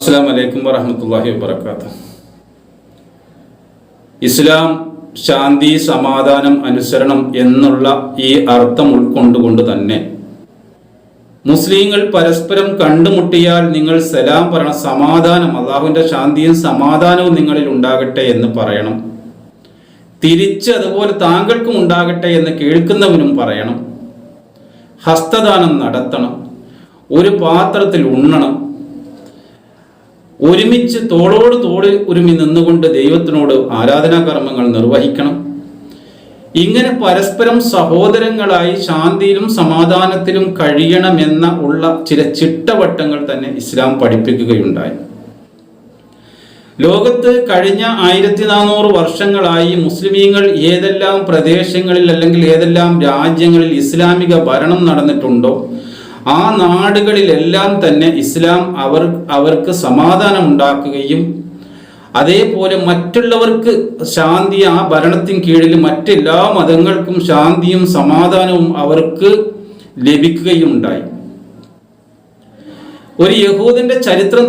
അസ്സാം വലൈക്കും വറഹമത്തല്ലാഹി വാബർക്കാത്ത ഇസ്ലാം ശാന്തി സമാധാനം അനുസരണം എന്നുള്ള ഈ അർത്ഥം ഉൾക്കൊണ്ടുകൊണ്ട് തന്നെ മുസ്ലിങ്ങൾ പരസ്പരം കണ്ടുമുട്ടിയാൽ നിങ്ങൾ സലാം പറയണം സമാധാനം അള്ളാഹുവിന്റെ ശാന്തിയും സമാധാനവും നിങ്ങളിൽ ഉണ്ടാകട്ടെ എന്ന് പറയണം. തിരിച്ച് അതുപോലെ താങ്കൾക്കും ഉണ്ടാകട്ടെ എന്ന് കേൾക്കുന്നവനും പറയണം. ഹസ്തദാനം നടത്തണം. ഒരു പാത്രത്തിൽ ഉണ്ണണം. ഒരുമിച്ച് തോളോട് തോട് ഒരുമി നിന്നുകൊണ്ട് ദൈവത്തിനോട് ആരാധനാ കർമ്മങ്ങൾ നിർവഹിക്കണം. ഇങ്ങനെ പരസ്പരം സഹോദരങ്ങളായി ശാന്തിയിലും സമാധാനത്തിലും കഴിയണമെന്ന ഉള്ള ചില ചിട്ടവട്ടങ്ങൾ തന്നെ ഇസ്ലാം പഠിപ്പിക്കുകയുണ്ടായി. ലോകത്ത് കഴിഞ്ഞ ആയിരത്തി നാനൂറ് വർഷങ്ങളായി മുസ്ലിമീങ്ങൾ ഏതെല്ലാം പ്രദേശങ്ങളിൽ അല്ലെങ്കിൽ ഏതെല്ലാം രാജ്യങ്ങളിൽ ഇസ്ലാമിക ഭരണം നടന്നിട്ടുണ്ടോ? ആ നാടുകളിലെല്ലാം തന്നെ ഇസ്ലാം അവർ അവർക്ക് സമാധാനം ഉണ്ടാക്കുകയും അതേപോലെ മറ്റുള്ളവർക്ക് ശാന്തി ആ ഭരണത്തിന് കീഴിൽ മറ്റെല്ലാ മതങ്ങൾക്കും ശാന്തിയും സമാധാനവും അവർക്ക് ലഭിക്കുകയും ഉണ്ടായി ഒരു യഹൂദന്റെ ചരിത്രം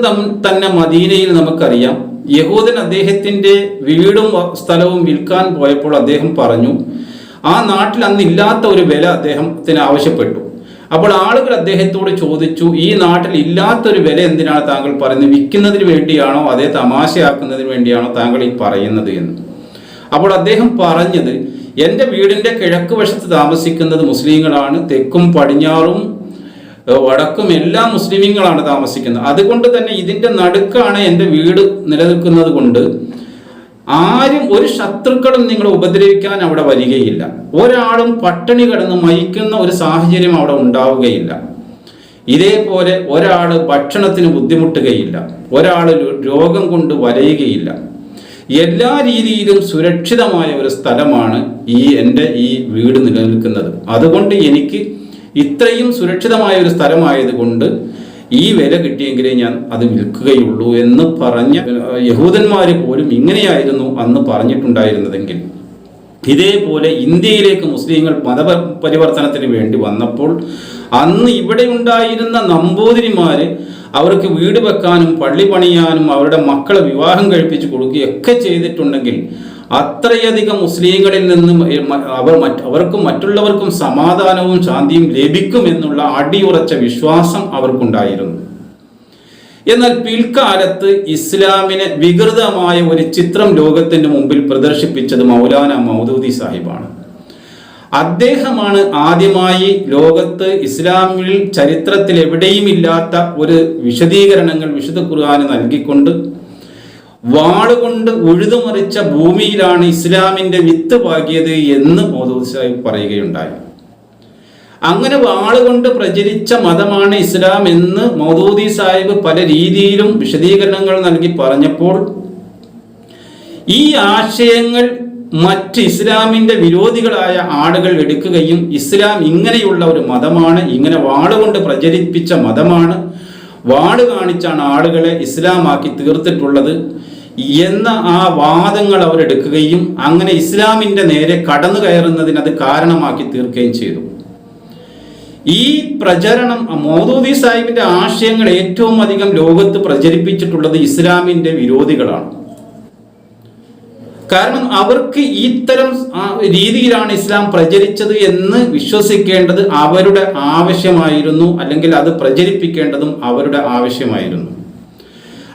തന്നെ മദീനയിൽ നമുക്കറിയാം. യഹൂദൻ അദ്ദേഹത്തിന്റെ വീടും സ്ഥലവും വിൽക്കാൻ പോയപ്പോൾ അദ്ദേഹം പറഞ്ഞു ആ നാട്ടിൽ അന്നില്ലാത്ത ഒരു വില അദ്ദേഹത്തിന് ആവശ്യപ്പെട്ടു. അപ്പോൾ ആളുകൾ അദ്ദേഹത്തോട് ചോദിച്ചു ഈ നാട്ടിൽ ഇല്ലാത്തൊരു വില എന്തിനാണ് താങ്കൾ പറയുന്നത്? വിൽക്കുന്നതിന് വേണ്ടിയാണോ അതേ തമാശയാക്കുന്നതിന് വേണ്ടിയാണോ താങ്കൾ ഈ പറയുന്നത് എന്ന്? അപ്പോൾ അദ്ദേഹം പറഞ്ഞത് എന്റെ വീടിന്റെ കിഴക്ക് വശത്ത് താമസിക്കുന്നത് മുസ്ലിങ്ങളാണ് തെക്കും പടിഞ്ഞാറും വടക്കും എല്ലാ മുസ്ലിമീങ്ങളാണ് താമസിക്കുന്നത്. അതുകൊണ്ട് തന്നെ ഇതിന്റെ നടുക്കാണ് എന്റെ വീട് നിലനിൽക്കുന്നത് കൊണ്ട് ആരും ഒരു ശത്രുക്കളും നിങ്ങളെ ഉപദ്രവിക്കാൻ അവിടെ വരികയില്ല. ഒരാളും പട്ടിണി കിടന്ന് മരിക്കുന്ന ഒരു സാഹചര്യം അവിടെ ഉണ്ടാവുകയില്ല. ഇതേപോലെ ഒരാൾ ഭക്ഷണത്തിന് ബുദ്ധിമുട്ടുകയില്ല. ഒരാൾ രോഗം കൊണ്ട് വലയുകയില്ല. എല്ലാ രീതിയിലും സുരക്ഷിതമായ ഒരു സ്ഥലമാണ് ഈ എന്റെ ഈ വീട് നിലനിൽക്കുന്നത്. അതുകൊണ്ട് എനിക്ക് ഇത്രയും സുരക്ഷിതമായ ഒരു സ്ഥലമായതുകൊണ്ട് ഈ വില കിട്ടിയെങ്കിലേ ഞാൻ അത് വിൽക്കുകയുള്ളൂ എന്ന് പറഞ്ഞ യഹൂദന്മാർ പോലും ഇങ്ങനെയായിരുന്നു അന്ന് പറഞ്ഞിട്ടുണ്ടായിരുന്നതെങ്കിൽ. ഇതേപോലെ ഇന്ത്യയിലേക്ക് മുസ്ലിങ്ങൾ മത പരിവർത്തനത്തിന് വേണ്ടി വന്നപ്പോൾ അന്ന് ഇവിടെ ഉണ്ടായിരുന്ന നമ്പൂതിരിമാര് അവർക്ക് വീട് വെക്കാനും പള്ളി പണിയാനും അവരുടെ മക്കളെ വിവാഹം കഴിപ്പിച്ച് കൊടുക്കുകയൊക്കെ ചെയ്തിട്ടുണ്ടെങ്കിൽ അത്രയധികം മുസ്ലിങ്ങളിൽ നിന്നും അവർ അവർക്കും മറ്റുള്ളവർക്കും സമാധാനവും ശാന്തിയും ലഭിക്കും എന്നുള്ള അടിയുറച്ച വിശ്വാസം അവർക്കുണ്ടായിരുന്നു. എന്നാൽ പിൽക്കാലത്ത് ഇസ്ലാമിനെ വികൃതമായ ഒരു ചിത്രം ലോകത്തിന്റെ മുമ്പിൽ പ്രദർശിപ്പിച്ചത് മൗലാന മൗദൂദി സാഹിബാണ്. അദ്ദേഹമാണ് ആദ്യമായി ലോകത്ത് ഇസ്ലാമിൽ ചരിത്രത്തിൽ എവിടെയും ഇല്ലാത്ത ഒരു വിശദീകരണങ്ങൾ വിശുദ്ധ ഖുർആാന് നൽകിക്കൊണ്ട് വാളുകൊണ്ട് ഉഴുതുമറിച്ച ഭൂമിയിലാണ് ഇസ്ലാമിന്റെ വിത്ത് പാകിയത് എന്ന് മോദോസായി പറയുകയുണ്ടായി. അങ്ങനെ വാളുകൊണ്ട് പ്രചരിച്ച മതമാണ് ഇസ്ലാം എന്ന് മൗദൂദി സാഹിബ് പല രീതിയിലും വിശദീകരണങ്ങൾ നൽകി പറഞ്ഞപ്പോൾ ഈ ആശയങ്ങൾ മറ്റ് ഇസ്ലാമിന്റെ വിരോധികളായ ആളുകൾ എടുക്കുകയും ഇസ്ലാം ഇങ്ങനെയുള്ള ഒരു മതമാണ് ഇങ്ങനെ വാളുകൊണ്ട് പ്രചരിപ്പിച്ച മതമാണ് വാട് കാണിച്ചാണ് ആളുകളെ ഇസ്ലാമാക്കി തീർത്തിട്ടുള്ളത്. എന്ന ആ വാദങ്ങൾ അവരെടുക്കുകയും അങ്ങനെ ഇസ്ലാമിന്റെ നേരെ കടന്നു കയറുന്നതിന് അത് കാരണമാക്കി തീർക്കുകയും ചെയ്തു. ഈ പ്രചരണം മോദൂദി സാഹിബിന്റെ ആശയങ്ങൾ ഏറ്റവും അധികം ലോകത്ത് പ്രചരിപ്പിച്ചിട്ടുള്ളത് ഇസ്ലാമിന്റെ വിരോധികളാണ്. കാരണം അവർക്ക് ഇത്തരം രീതിയിലാണ് ഇസ്ലാം പ്രചരിച്ചത് എന്ന് വിശ്വസിക്കേണ്ടത് അവരുടെ ആവശ്യമായിരുന്നു അല്ലെങ്കിൽ അത് പ്രചരിപ്പിക്കേണ്ടതും അവരുടെ ആവശ്യമായിരുന്നു.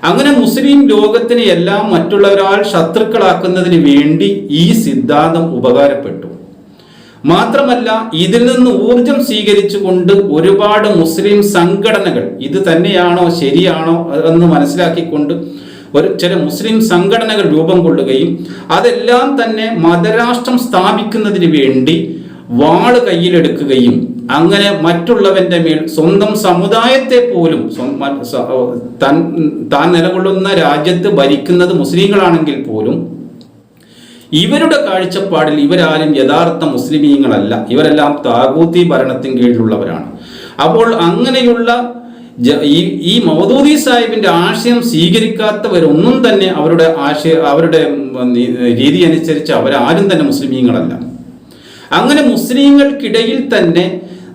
അങ്ങനെ മുസ്ലിം ലോകത്തിനെ എല്ലാം മറ്റുള്ളവരാൽ ശത്രുക്കളാക്കുന്നതിന് വേണ്ടി ഈ സിദ്ധാന്തം ഉപകാരപ്പെട്ടു. മാത്രമല്ല ഇതിൽ നിന്ന് ഊർജം സ്വീകരിച്ചുകൊണ്ട് ഒരുപാട് മുസ്ലിം സംഘടനകൾ ഇത് തന്നെയാണോ ശരിയാണോ എന്ന് മനസ്സിലാക്കിക്കൊണ്ട് ഒരു ചില മുസ്ലിം സംഘടനകൾ രൂപം കൊള്ളുകയും അതെല്ലാം തന്നെ മതരാഷ്ട്രം സ്ഥാപിക്കുന്നതിന് വേണ്ടി വാൾ കയ്യിലെടുക്കുകയും അങ്ങനെ മറ്റുള്ളവന്റെ മേൽ സ്വന്തം സമുദായത്തെ പോലും താൻ നിലകൊള്ളുന്ന രാജ്യത്ത് ഭരിക്കുന്നത് മുസ്ലിങ്ങളാണെങ്കിൽ പോലും ഇവരുടെ കാഴ്ചപ്പാടിൽ ഇവരാരും യഥാർത്ഥ മുസ്ലിമീങ്ങളല്ല. ഇവരെല്ലാം താകൂത്തി ഭരണത്തിന് കീഴിലുള്ളവരാണ്. അപ്പോൾ അങ്ങനെയുള്ള ഈ ഈ മൗദൂദി സാഹിബിന്റെ ആശയം സ്വീകരിക്കാത്തവരൊന്നും തന്നെ അവരുടെ ആശയ അവരുടെ രീതി അനുസരിച്ച് അവരാരും തന്നെ മുസ്ലിമീങ്ങളല്ല. അങ്ങനെ മുസ്ലിങ്ങൾക്കിടയിൽ തന്നെ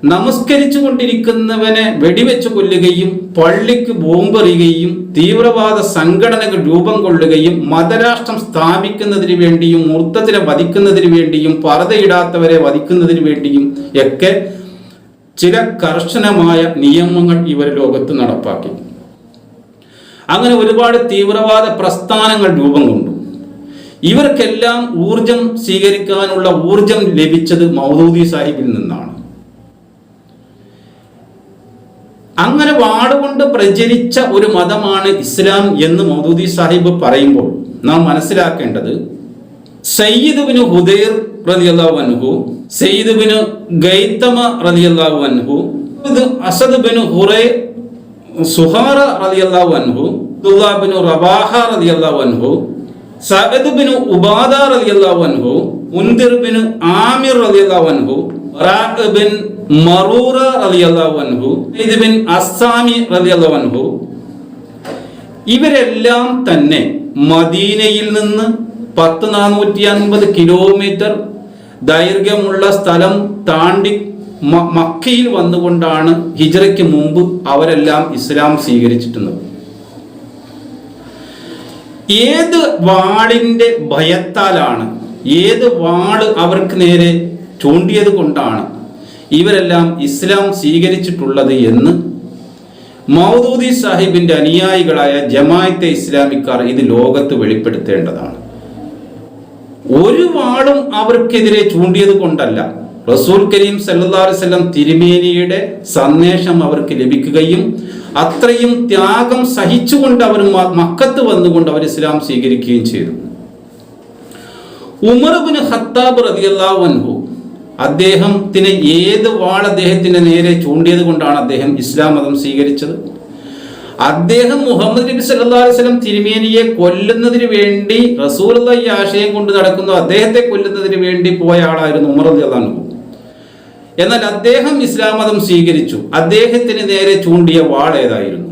നമസ്കരിച്ചു കൊണ്ടിരിക്കുന്നവനെ വെടിവെച്ച് കൊല്ലുകയും പള്ളിക്ക് ബോംബെറിയുകയും തീവ്രവാദ സംഘടനകൾ രൂപം കൊള്ളുകയും മതരാഷ്ട്രം സ്ഥാപിക്കുന്നതിന് വേണ്ടിയും മൂർത്തത്തിനെ വധിക്കുന്നതിന് വേണ്ടിയും പറതയിടാത്തവരെ വധിക്കുന്നതിന് വേണ്ടിയും ഒക്കെ ചില കർശനമായ നിയമങ്ങൾ ഇവർ ലോകത്ത് നടപ്പാക്കി. അങ്ങനെ ഒരുപാട് തീവ്രവാദ പ്രസ്ഥാനങ്ങൾ രൂപം കൊണ്ടു. ഇവർക്കെല്ലാം ഊർജം സ്വീകരിക്കാനുള്ള ഊർജം ലഭിച്ചത് മൗദൂദി സാഹിബിൽ നിന്നാണ്. അങ്ങനെ വാടുകൊണ്ട് പ്രചരിച്ച ഒരു മതമാണ് ഇസ്ലാം എന്ന് മൗദൂദി സാഹിബ് പറയുമ്പോൾ നാം മനസ്സിലാക്കേണ്ടത് സയ്യിദ് ബിന് ഹുദൈർ റളിയല്ലാഹു അൻഹു സയ്യിദ് ബിന് ഗൈതമ റളിയല്ലാഹു അൻഹു അസദ് ബിന് ഹുറൈ സുഹാറ റളിയല്ലാഹു അൻഹു അബ്ദുല്ലാ ബിൻ റവാഹ റളിയല്ലാഹു അൻഹു സഅദ് ബിൻ ഉബാദ റളിയല്ലാഹു അൻഹു മുൻദിർ ബിൻ ആമിർ റളിയല്ലാഹു അൻഹു ബിൻ റളിയല്ലാഹു അൻഹു ബിൻ അസ്സാമി റളിയല്ലാഹു അൻഹു ഇവരെല്ലാം തന്നെ മദീനയിൽ നിന്ന് പത്ത് നാനൂറ്റി അൻപത് കിലോമീറ്റർ ദൈർഘ്യമുള്ള സ്ഥലം താണ്ടി മക്കയിൽ വന്നുകൊണ്ടാണ് ഹിജറയ്ക്ക് മുമ്പ് അവരെല്ലാം ഇസ്ലാം സ്വീകരിച്ചിട്ടുള്ളത്. ഏത് വാളിന്റെ ഭയത്താലാണ് ഏത് വാൾ അവർക്ക് നേരെ ചൂണ്ടിയത് കൊണ്ടാണ് ഇവരെല്ലാം ഇസ്ലാം സ്വീകരിച്ചിട്ടുള്ളത് എന്ന് മൗദൂദി സാഹിബിന്റെ അനുയായികളായ ജമായത്തെ ഇസ്ലാമിക്കാർ ഇത് ലോകത്ത് വെളിപ്പെടുത്തേണ്ടതാണ്. ഒരു വാളും അവർക്കെതിരെ ചൂണ്ടിയത് കൊണ്ടല്ല. റസൂൽ കരീം വസല്ലം തിരുമേനിയുടെ സന്ദേശം അവർക്ക് ലഭിക്കുകയും അത്രയും ത്യാഗം സഹിച്ചുകൊണ്ട് അവർ മക്കത്ത് വന്നുകൊണ്ട് അവർ ഇസ്ലാം സ്വീകരിക്കുകയും ചെയ്തു. ഉമർബിന് ഖത്താബ് റളിയല്ലാഹു അൻഹു അദ്ദേഹത്തിന് ഏത് വാൾ അദ്ദേഹത്തിന്റെ നേരെ ചൂണ്ടിയത് കൊണ്ടാണ് അദ്ദേഹം ഇസ്ലാം മതം സ്വീകരിച്ചത്? അദ്ദേഹം മുഹമ്മദ് നബി സല്ലല്ലാഹു അലൈഹി വസല്ലം തിരുമേനിയെ കൊല്ലുന്നതിന് വേണ്ടി റസൂൽ ഈ ആശയം കൊണ്ട് നടക്കുന്നു. അദ്ദേഹത്തെ കൊല്ലുന്നതിന് വേണ്ടി പോയ ആളായിരുന്നു ഉമർ അൻഹു. എന്നാൽ അദ്ദേഹം ഇസ്ലാം മതം സ്വീകരിച്ചു. അദ്ദേഹത്തിന് നേരെ ചൂണ്ടിയ വാൾ ഏതായിരുന്നു?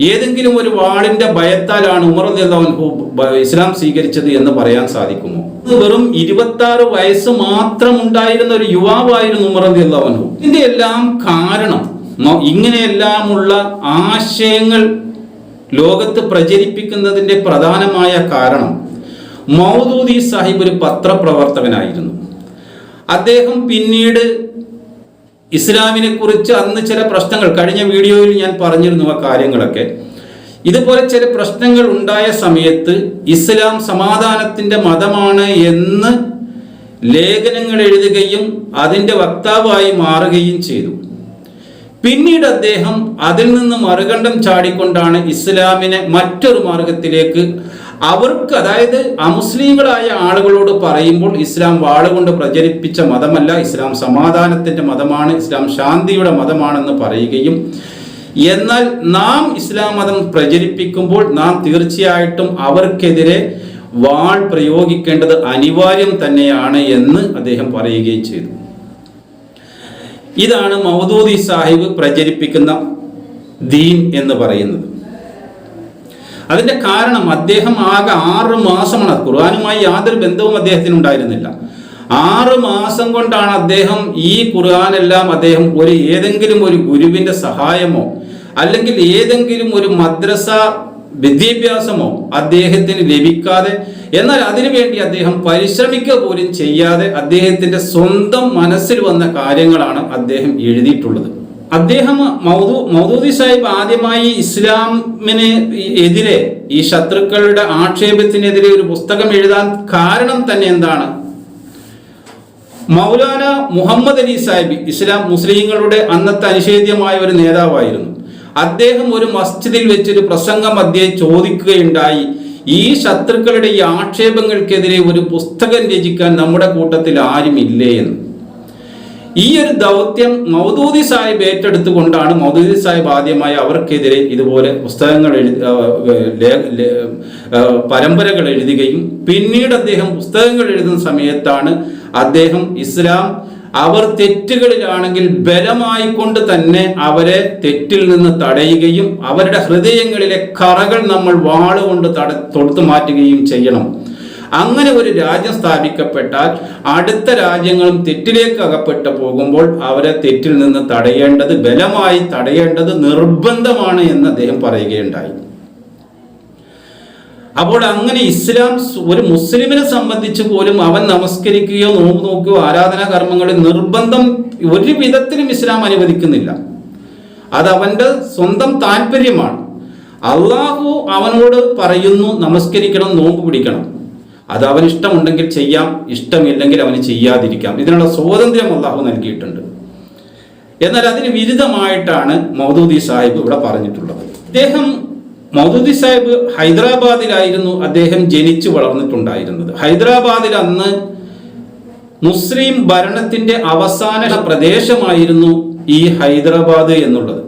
ഏതെങ്കിലും ഒരു വാളിന്റെ ഭയത്താലാണ് ഉമർ ബ- ഇസ്ലാം സ്വീകരിച്ചത് എന്ന് പറയാൻ സാധിക്കുമോ? വെറും ഇരുപത്തി ആറ് വയസ്സ് മാത്രം ഉണ്ടായിരുന്ന ഒരു യുവാവായിരുന്നു ഉമർ അൻഹു. ഇതിന്റെ എല്ലാം കാരണം ഇങ്ങനെയെല്ലാമുള്ള ആശയങ്ങൾ ലോകത്ത് പ്രചരിപ്പിക്കുന്നതിന്റെ പ്രധാനമായ കാരണം മൗദൂദി സാഹിബ് ഒരു പത്രപ്രവർത്തകനായിരുന്നു. അദ്ദേഹം പിന്നീട് ഇസ്ലാമിനെ കുറിച്ച് അന്ന് ചില പ്രശ്നങ്ങൾ കഴിഞ്ഞ വീഡിയോയിൽ ഞാൻ പറഞ്ഞിരുന്നു ആ കാര്യങ്ങളൊക്കെ. ഇതുപോലെ ചില പ്രശ്നങ്ങൾ ഉണ്ടായ സമയത്ത് ഇസ്ലാം സമാധാനത്തിന്റെ മതമാണ് എന്ന് ലേഖനങ്ങൾ എഴുതുകയും അതിന്റെ വക്താവായി മാറുകയും ചെയ്തു. പിന്നീട് അദ്ദേഹം അതിൽ നിന്ന് മറുകണ്ഠം ചാടിക്കൊണ്ടാണ് ഇസ്ലാമിനെ മറ്റൊരു മാർഗത്തിലേക്ക് അവർക്ക് അതായത് അമുസ്ലിങ്ങളായ ആളുകളോട് പറയുമ്പോൾ ഇസ്ലാം വാളുകൊണ്ട് പ്രചരിപ്പിച്ച മതമല്ല ഇസ്ലാം സമാധാനത്തിന്റെ മതമാണ് ഇസ്ലാം ശാന്തിയുടെ മതമാണെന്ന് പറയുകയും എന്നാൽ നാം ഇസ്ലാം മതം പ്രചരിപ്പിക്കുമ്പോൾ നാം തീർച്ചയായിട്ടും അവർക്കെതിരെ വാൾ പ്രയോഗിക്കേണ്ടത് അനിവാര്യം തന്നെയാണ് എന്ന് അദ്ദേഹം പറയുകയും ചെയ്തു. ഇതാണ് മൗദൂദി സാഹിബ് പ്രചരിപ്പിക്കുന്ന ദീൻ എന്ന് പറയുന്നത്. അതിന്റെ കാരണം അദ്ദേഹം ആകെ ആറ് മാസമാണ് ഖുർആാനുമായി യാതൊരു ബന്ധവും അദ്ദേഹത്തിന് ഉണ്ടായിരുന്നില്ല ആറ് മാസം കൊണ്ടാണ് അദ്ദേഹം ഈ ഖുർആാനെല്ലാം അദ്ദേഹം ഒരു ഏതെങ്കിലും ഒരു ഗുരുവിന്റെ സഹായമോ അല്ലെങ്കിൽ ഏതെങ്കിലും ഒരു മദ്രസ വിദ്യാഭ്യാസമോ അദ്ദേഹത്തിന് ലഭിക്കാതെ എന്നാൽ അതിനുവേണ്ടി അദ്ദേഹം പരിശ്രമിക്കുക പോലും ചെയ്യാതെ അദ്ദേഹത്തിന്റെ സ്വന്തം മനസ്സിൽ വന്ന കാര്യങ്ങളാണ് അദ്ദേഹം എഴുതിയിട്ടുള്ളത്. അദ്ദേഹം മൗദൂ മൗദൂദി സാഹിബ് ആദ്യമായി ഇസ്ലാമിന് എതിരെ ഈ ശത്രുക്കളുടെ ആക്ഷേപത്തിനെതിരെ ഒരു പുസ്തകം എഴുതാൻ കാരണം തന്നെ എന്താണ്? മൗലാന മുഹമ്മദ് അലി സാഹിബ് ഇസ്ലാം മുസ്ലിങ്ങളുടെ അന്നത്തെ അനിഷേധ്യമായ ഒരു നേതാവായിരുന്നു. അദ്ദേഹം ഒരു മസ്ജിദിൽ വെച്ചൊരു പ്രസംഗം അദ്ദേഹം ചോദിക്കുകയുണ്ടായി. ഈ ശത്രുക്കളുടെ ഈ ആക്ഷേപങ്ങൾക്കെതിരെ ഒരു പുസ്തകം രചിക്കാൻ നമ്മുടെ കൂട്ടത്തിൽ ആരുമില്ലേ എന്ന്. ഈ ഒരു ദൗത്യം മൗദൂദി സാഹിബ് ഏറ്റെടുത്തുകൊണ്ടാണ് മൗദൂദി സാഹിബ് ആദ്യമായി അവർക്കെതിരെ ഇതുപോലെ പുസ്തകങ്ങൾ എഴുതി പരമ്പരകൾ എഴുതുകയും പിന്നീട് അദ്ദേഹം പുസ്തകങ്ങൾ എഴുതുന്ന സമയത്താണ് അദ്ദേഹം ഇസ്ലാം അവർ തെറ്റുകളിലാണെങ്കിൽ ബലമായിക്കൊണ്ട് തന്നെ അവരെ തെറ്റിൽ നിന്ന് തടയുകയും അവരുടെ ഹൃദയങ്ങളിലെ കറകൾ നമ്മൾ വാളുകൊണ്ട് തട തൊടുത്തു മാറ്റുകയും ചെയ്യണം. അങ്ങനെ ഒരു രാജ്യം സ്ഥാപിക്കപ്പെട്ടാൽ അടുത്ത രാജ്യങ്ങളും തെറ്റിലേക്ക് അകപ്പെട്ട് പോകുമ്പോൾ അവരെ തെറ്റിൽ നിന്ന് തടയേണ്ടത് ബലമായി തടയേണ്ടത് നിർബന്ധമാണ് എന്ന് അദ്ദേഹം പറയുകയുണ്ടായി. അപ്പോൾ അങ്ങനെ ഇസ്ലാം ഒരു മുസ്ലിമിനെ സംബന്ധിച്ച് പോലും അവൻ നമസ്കരിക്കുകയോ നോമ്പ് നോക്കുകയോ ആരാധനാ കർമ്മങ്ങളിൽ നിർബന്ധം ഒരു വിധത്തിലും ഇസ്ലാം അനുവദിക്കുന്നില്ല. അത് അവന്റെ സ്വന്തം താല്പര്യമാണ്. അള്ളാഹു അവനോട് പറയുന്നു നമസ്കരിക്കണം നോമ്പ് പിടിക്കണം. അത് അവൻ ഇഷ്ടമുണ്ടെങ്കിൽ ചെയ്യാം ഇഷ്ടമില്ലെങ്കിൽ അവന് ചെയ്യാതിരിക്കാം. ഇതിനുള്ള സ്വാതന്ത്ര്യം അള്ളാഹു നൽകിയിട്ടുണ്ട്. എന്നാൽ അതിന് വിരുദ്ധമായിട്ടാണ് മൗദൂദി സാഹിബ് ഇവിടെ പറഞ്ഞിട്ടുള്ളത്. അദ്ദേഹം മൗദൂദി സാഹിബ് ഹൈദരാബാദിലായിരുന്നു അദ്ദേഹം ജനിച്ചു വളർന്നിട്ടുണ്ടായിരുന്നത്. ഹൈദരാബാദിൽ അന്ന് മുസ്ലിം ഭരണത്തിന്റെ അവസാന പ്രദേശമായിരുന്നു ഈ ഹൈദരാബാദ് എന്നുള്ളത്.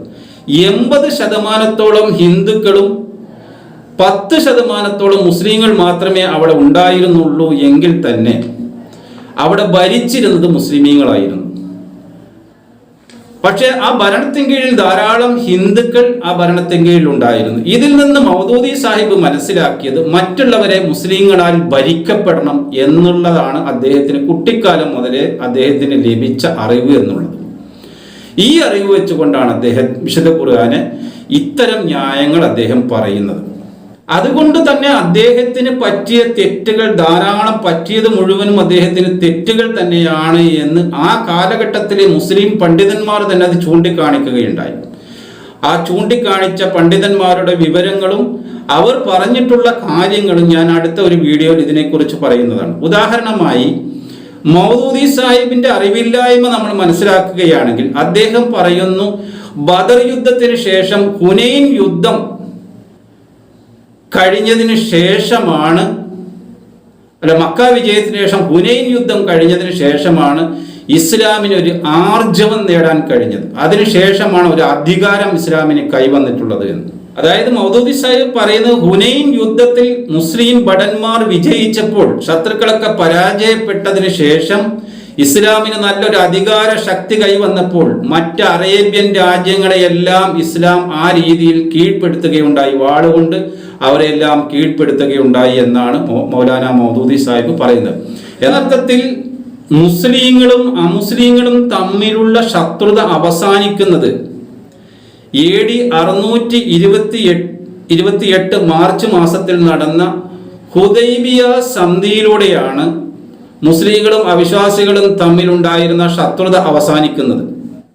എൺപത് ശതമാനത്തോളം ഹിന്ദുക്കളും പത്ത് ശതമാനത്തോളം മുസ്ലിങ്ങൾ മാത്രമേ അവിടെ ഉണ്ടായിരുന്നുള്ളൂ എങ്കിൽ തന്നെ അവിടെ ഭരിച്ചിരുന്നത് മുസ്ലിമീങ്ങളായിരുന്നു. പക്ഷേ ആ ഭരണത്തിൻ കീഴിൽ ധാരാളം ഹിന്ദുക്കൾ ആ ഭരണത്തിൻ കീഴിൽ ഉണ്ടായിരുന്നു. ഇതിൽ നിന്ന് മൗദൂദി സാഹിബ് മനസ്സിലാക്കിയത് മറ്റുള്ളവരെ മുസ്ലിങ്ങളാൽ ഭരിക്കപ്പെടണം എന്നുള്ളതാണ് അദ്ദേഹത്തിന് കുട്ടിക്കാലം മുതലേ അദ്ദേഹത്തിന് ലഭിച്ച അറിവ് എന്നുള്ളത്. ഈ അറിവ് വെച്ചുകൊണ്ടാണ് അദ്ദേഹം വിശുദ്ധ ഖുർആാന് ഇത്തരം ന്യായങ്ങൾ അദ്ദേഹം പറയുന്നത്. അതുകൊണ്ട് തന്നെ അദ്ദേഹത്തിന് പറ്റിയ തെറ്റുകൾ ധാരാളം പറ്റിയത് മുഴുവനും അദ്ദേഹത്തിന് തെറ്റുകൾ തന്നെയാണ് എന്ന് ആ കാലഘട്ടത്തിലെ മുസ്ലിം പണ്ഡിതന്മാർ തന്നെ അത് ചൂണ്ടിക്കാണിക്കുകയുണ്ടായി. ആ ചൂണ്ടിക്കാണിച്ച പണ്ഡിതന്മാരുടെ വിവരങ്ങളും അവർ പറഞ്ഞിട്ടുള്ള കാര്യങ്ങളും ഞാൻ അടുത്ത ഒരു വീഡിയോയിൽ ഇതിനെക്കുറിച്ച് പറയുന്നതാണ്. ഉദാഹരണമായി മൗദൂദി സാഹിബിന്റെ അറിവില്ലായ്മ നമ്മൾ മനസ്സിലാക്കുകയാണെങ്കിൽ അദ്ദേഹം പറയുന്നു ബദർ യുദ്ധത്തിന് ശേഷം ഹുനൈൻ യുദ്ധം കഴിഞ്ഞതിന് ശേഷമാണ് അല്ല മക്ക വിജയത്തിന് ശേഷം ഹുനൈൻ യുദ്ധം കഴിഞ്ഞതിന് ശേഷമാണ് ഇസ്ലാമിന് ഒരു ആർജവം നേടാൻ കഴിഞ്ഞത്. അതിനുശേഷമാണ് ഒരു അധികാരം ഇസ്ലാമിന് കൈവന്നിട്ടുള്ളത് എന്ന്. അതായത് മൗദൂദി സാഹിബ് പറയുന്നത് ഹുനൈൻ യുദ്ധത്തിൽ മുസ്ലിം ഭടന്മാർ വിജയിച്ചപ്പോൾ ശത്രുക്കളൊക്കെ പരാജയപ്പെട്ടതിന് ശേഷം ഇസ്ലാമിന് നല്ലൊരു അധികാര ശക്തി കൈവന്നപ്പോൾ മറ്റ് അറേബ്യൻ രാജ്യങ്ങളെയെല്ലാം ഇസ്ലാം ആ രീതിയിൽ കീഴ്പ്പെടുത്തുകയുണ്ടായി. വാളുകൊണ്ട് അവരെല്ലാം കീഴ്പ്പെടുത്തുകയുണ്ടായി എന്നാണ് മൗലാന മൗദൂദി സാഹിബ് പറയുന്നത്. യഥാർത്ഥത്തിൽ മുസ്ലിങ്ങളും അമുസ്ലിങ്ങളും തമ്മിലുള്ള ശത്രുത അവസാനിക്കുന്നത് എ ഡി അറുന്നൂറ്റി ഇരുപത്തി ഇരുപത്തിയെട്ട് മാർച്ച് മാസത്തിൽ നടന്ന ഹുദൈബിയ സന്ധിയിലൂടെയാണ് മുസ്ലിങ്ങളും അവിശ്വാസികളും തമ്മിലുണ്ടായിരുന്ന ശത്രുത അവസാനിക്കുന്നത്.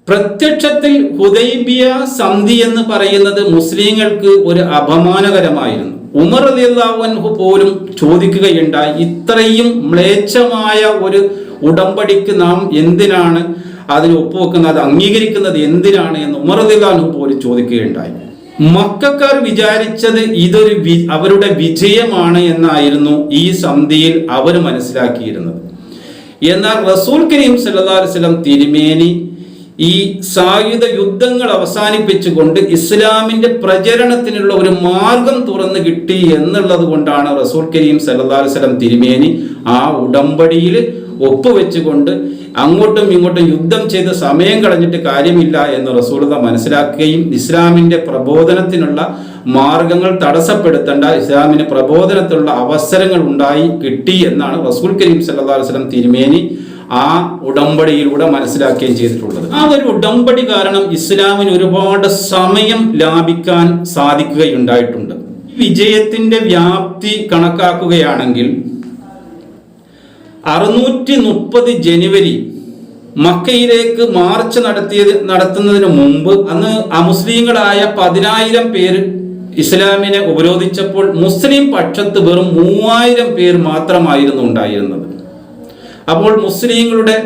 പ്രത്യക്ഷത്തിൽ ഹുദൈബിയ സന്ധി എന്ന് പറയുന്നത് മുസ്ലിങ്ങൾക്ക് ഒരു അപമാനകരമായിരുന്നു. ഉമർ റളിയല്ലാഹു പോലും ചോദിക്കുകയുണ്ടായി ഇത്രയും മ്ലേച്ഛമായ ഒരു ഉടമ്പടിക്ക് നാം എന്തിനാണ് അതിന് ഒപ്പുവെക്കുന്നത് അംഗീകരിക്കുന്നത് എന്തിനാണ്? എന്ന് ഉമർ റളിയല്ലാഹു പോലും ചോദിക്കുകയുണ്ടായി. മക്കാർ വിചാരിച്ചത് ഇതൊരു അവരുടെ വിജയമാണ് എന്നായിരുന്നു ഈ സന്ധിയിൽ അവർ മനസ്സിലാക്കിയിരുന്നത്. എന്നാൽ റസൂൽ കരീം അലൈഹി വസല്ലം തിരുമേനി ഈ സായുധ യുദ്ധങ്ങൾ അവസാനിപ്പിച്ചുകൊണ്ട് ഇസ്ലാമിന്റെ പ്രചരണത്തിനുള്ള ഒരു മാർഗം തുറന്നു കിട്ടി എന്നുള്ളത് കൊണ്ടാണ് റസൂൽ കരീം വസല്ലം തിരുമേനി ആ ഉടമ്പടിയിൽ ഒപ്പുവെച്ചുകൊണ്ട് അങ്ങോട്ടും ഇങ്ങോട്ടും യുദ്ധം ചെയ്ത് സമയം കളഞ്ഞിട്ട് കാര്യമില്ല എന്ന് റസൂലത മനസ്സിലാക്കുകയും ഇസ്ലാമിന്റെ പ്രബോധനത്തിനുള്ള മാർഗങ്ങൾ തടസ്സപ്പെടുത്തേണ്ട ഇസ്ലാമിന് പ്രബോധനത്തിനുള്ള അവസരങ്ങൾ ഉണ്ടായി കിട്ടി എന്നാണ് റസൂൽ കരീം സല്ലാ വസ്ലം തിരുമേനി ആ ഉടമ്പടിയിലൂടെ മനസ്സിലാക്കുകയും ചെയ്തിട്ടുള്ളത്. ആ ഒരു ഉടമ്പടി കാരണം ഇസ്ലാമിന് ഒരുപാട് സമയം ലാഭിക്കാൻ സാധിക്കുകയുണ്ടായിട്ടുണ്ട്. വിജയത്തിന്റെ വ്യാപ്തി കണക്കാക്കുകയാണെങ്കിൽ അറുന്നൂറ്റി മുപ്പത് ജനുവരി മക്കയിലേക്ക് മാർച്ച് നടത്തിയത് നടത്തുന്നതിന് മുമ്പ് അന്ന് അമുസ്ലിങ്ങളായ പതിനായിരം പേര് ഇസ്ലാമിനെ ഉപരോധിച്ചപ്പോൾ മുസ്ലിം പക്ഷത്ത് വെറും മൂവായിരം പേർ മാത്രമായിരുന്നു ഉണ്ടായിരുന്നത്. അപ്പോൾ മുസ്ലിങ്ങളുടെ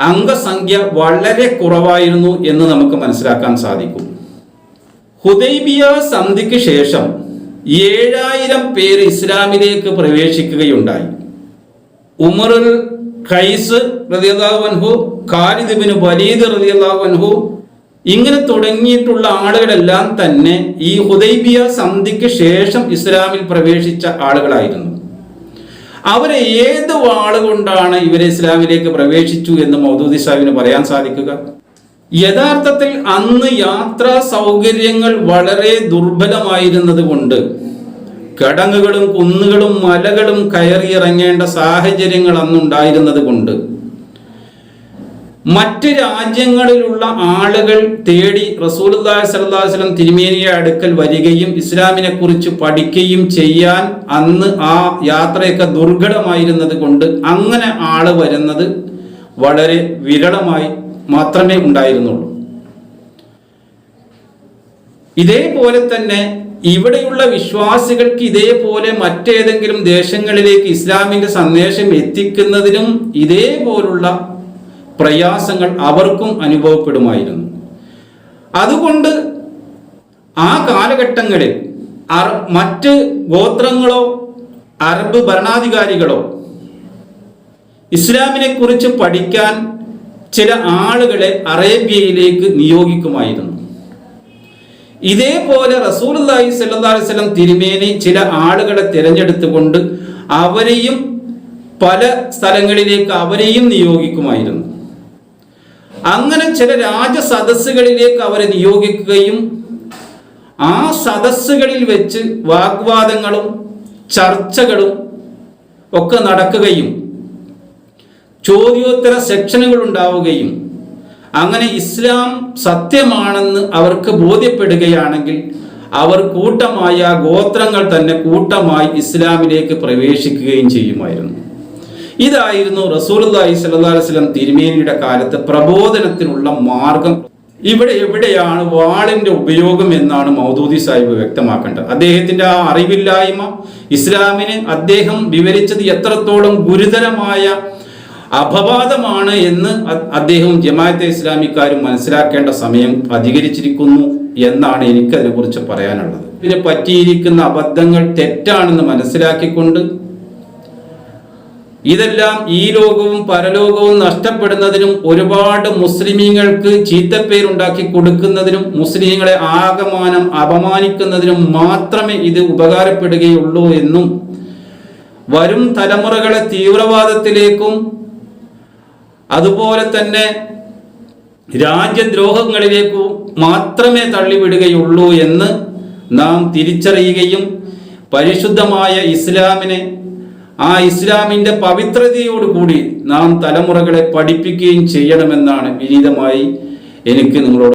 അംഗസംഖ്യ വളരെ കുറവായിരുന്നു എന്ന് നമുക്ക് മനസ്സിലാക്കാൻ സാധിക്കും. ഹുദൈബിയ സന്ധിക്ക് ശേഷം ഏഴായിരം പേർ ഇസ്ലാമിലേക്ക് പ്രവേശിക്കുകയുണ്ടായി. ഉമറുൽ ഖൈസ് റളിയല്ലാഹു ഖാലിദിബിന് വലീദ് റളിയല്ലാഹു അൻഹു ഇങ്ങനെ തുടങ്ങിയിട്ടുള്ള ആളുകളെല്ലാം തന്നെ ഈ ഹുദൈബിയ സന്ധിക്ക് ശേഷം ഇസ്ലാമിൽ പ്രവേശിച്ച ആളുകളായിരുന്നു. അവരെ ഏത് വാളുകൊണ്ടാണ് ഇവരെ ഇസ്ലാമിലേക്ക് പ്രവേശിച്ചു എന്ന് മൗദൂദി സാഹിബിന് പറയാൻ സാധിക്കുക? യഥാർത്ഥത്തിൽ അന്ന് യാത്രാ സൗകര്യങ്ങൾ വളരെ ദുർബലമായിരുന്നതുകൊണ്ട് കടങ്ങുകളും കുന്നുകളും മലകളും കയറിയിറങ്ങേണ്ട സാഹചര്യങ്ങൾ അന്നുണ്ടായിരുന്നത് കൊണ്ട് മറ്റ് രാജ്യങ്ങളിലുള്ള ആളുകൾ തേടി റസൂൽ സലഹുലം തിരുമേനിയുടെ അടുക്കൽ വരികയും ഇസ്ലാമിനെ കുറിച്ച് പഠിക്കുകയും ചെയ്യാൻ അന്ന് ആ യാത്രയൊക്കെ ദുർഘടമായിരുന്നത് കൊണ്ട് അങ്ങനെ ആൾ വരുന്നത് വളരെ വിരളമായി മാത്രമേ ഉണ്ടായിരുന്നുള്ളൂ. ഇതേപോലെ തന്നെ ഇവിടെയുള്ള വിശ്വാസികൾക്ക് ഇതേപോലെ മറ്റേതെങ്കിലും ദേശങ്ങളിലേക്ക് ഇസ്ലാമിന്റെ സന്ദേശം എത്തിക്കുന്നതിനും ഇതേപോലുള്ള പ്രയാസങ്ങൾ അവർക്കും അനുഭവപ്പെടുമായിരുന്നു. അതുകൊണ്ട് ആ കാലഘട്ടങ്ങളിൽ മറ്റ് ഗോത്രങ്ങളോ അറബ് ഭരണാധികാരികളോ ഇസ്ലാമിനെ കുറിച്ച് പഠിക്കാൻ ചില ആളുകളെ അറേബ്യയിലേക്ക് നിയോഗിക്കുമായിരുന്നു. ഇതേപോലെ റസൂലുള്ളാഹി സല്ലാസ്ലം തിരുമേനി ചില ആളുകളെ തിരഞ്ഞെടുത്തുകൊണ്ട് അവരെയും പല സ്ഥലങ്ങളിലേക്ക് അവരെയും നിയോഗിക്കുമായിരുന്നു. അങ്ങനെ ചില രാജസദസ്സുകളിലേക്ക് അവരെ നിയോഗിക്കുകയും ആ സദസ്സുകളിൽ വെച്ച് വാഗ്വാദങ്ങളും ചർച്ചകളും ഒക്കെ നടക്കുകയും ചോദ്യോത്തര സെക്ഷനുകൾ ഉണ്ടാവുകയും അങ്ങനെ ഇസ്ലാം സത്യമാണെന്ന് അവർക്ക് ബോധ്യപ്പെടുകയാണെങ്കിൽ അവർ കൂട്ടമായ ഗോത്രങ്ങൾ തന്നെ കൂട്ടമായി ഇസ്ലാമിലേക്ക് പ്രവേശിക്കുകയും ചെയ്യുമായിരുന്നു. ഇതായിരുന്നു സ്വല്ലല്ലാഹു അലൈഹി വസല്ലം തിരുമേനിയുടെ കാലത്ത് പ്രബോധനത്തിനുള്ള മാർഗം. ഇവിടെ എവിടെയാണ് വാളിന്റെ ഉപയോഗം എന്നാണ് മൗദൂദി സാഹിബ് വ്യക്തമാക്കേണ്ടത്. അദ്ദേഹത്തിന്റെ ആ അറിവില്ലായ്മ ഇസ്ലാമിന് അദ്ദേഹം വിവരിച്ചത് എത്രത്തോളം ഗുരുതരമായ അപവാദമാണ് എന്ന് അദ്ദേഹം ജമാഅത്തെ ഇസ്ലാമിക്കാരും മനസ്സിലാക്കേണ്ട സമയം അധികരിച്ചിരിക്കുന്നു എന്നാണ് എനിക്ക് അതിനെക്കുറിച്ച് പറയാനുള്ളത്. ഇതിനെ പറ്റിയിരിക്കുന്ന അബദ്ധങ്ങൾ തെറ്റാണെന്ന് മനസ്സിലാക്കിക്കൊണ്ട് ഇതെല്ലാം ഈ ലോകവും പരലോകവും നഷ്ടപ്പെടുന്നതിനും ഒരുപാട് മുസ്ലിമീങ്ങൾക്ക് ചീത്തപ്പേരുണ്ടാക്കി കൊടുക്കുന്നതിനും മുസ്ലിങ്ങളെ ആകമാനം അപമാനിക്കുന്നതിനും മാത്രമേ ഇത് ഉപകാരപ്പെടുകയുള്ളൂ എന്നും വരും തലമുറകളെ തീവ്രവാദത്തിലേക്കും അതുപോലെ തന്നെ രാജ്യദ്രോഹങ്ങളിലേക്കും മാത്രമേ തള്ളിവിടുകയുള്ളൂ എന്ന് നാം തിരിച്ചറിയുകയും പരിശുദ്ധമായ ഇസ്ലാമിനെ ആ ഇസ്ലാമിന്റെ പവിത്രതയോടുകൂടി നാം തലമുറകളെ പഠിപ്പിക്കുകയും ചെയ്യണമെന്നാണ് വിനീതമായി എനിക്ക് നിങ്ങളോട്